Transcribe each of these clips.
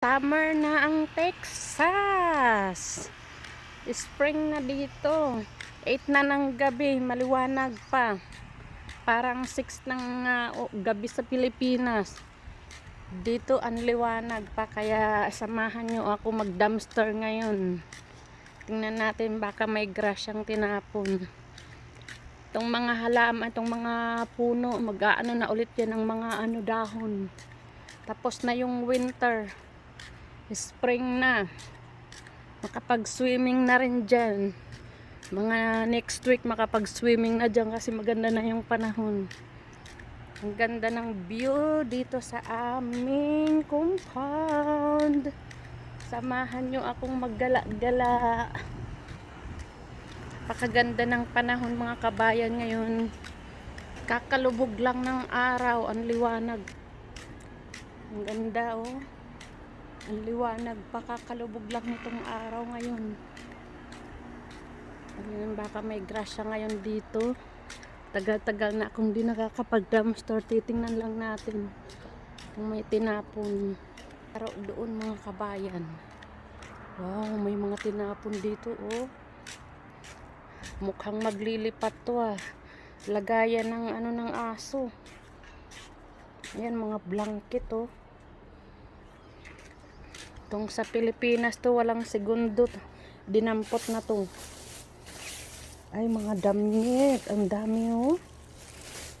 Summer na ang Texas. Spring na dito. 8 na ng gabi, maliwanag pa. Parang 6 ng ah, o- gabi sa Pilipinas. Dito ang liwanag pa kaya samahan nyo ako mag-dumpster ngayon. Tingnan natin baka may grasyang tinapon. Itong mga halaman, itong mga puno, mag-aano na ulit yan ng mga ano dahon. Tapos na yung winter. Spring na. Makapag-swimming na rin dyan. Mga next week makapag-swimming na dyan kasi maganda na yung panahon. Ang ganda ng view dito sa aming compound. Samahan nyo akong maggala-gala. Pakaganda ng panahon mga kabayan ngayon. Kakalubog lang ng araw, ang liwanag. Ang ganda oh. Ang liwanag, pakakalubog lang nitong araw ngayon. Ayun, baka may grasya ngayon dito. Tagal-tagal na akong di nakakapag-dumpster. Titingnan lang natin kung may tinapon. Pero doon mga kabayan. Wow, may mga tinapon dito oh. Mukhang maglilipat to ah. Lagayan ng ano ng aso. Ayan mga blanket oh. Itong sa Pilipinas to, walang segundo. Dinampot na to. Ay, mga damit. Ang dami, oh.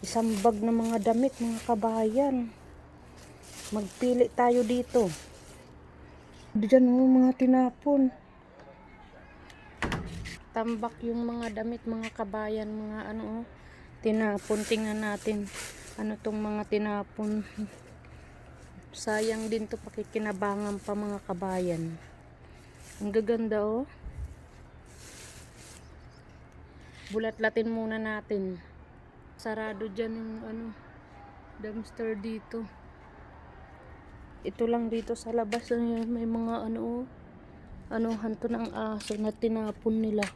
Isang bag na mga damit, mga kabayan. Magpili tayo dito. Diyan, oh, mga tinapon. Tambak yung mga damit, mga kabayan, mga ano, oh. Tinapon. Tingnan natin. Ano tong mga tinapon. Sayang din to pakikinabangan pa mga kabayan. Ang gaganda oh. Bulat-latin muna natin. Sarado dyan yung ano, dumpster dito. Ito lang dito sa labas. Ayan, may mga ano oh. Ano, hanto ng aso na tinapon nila.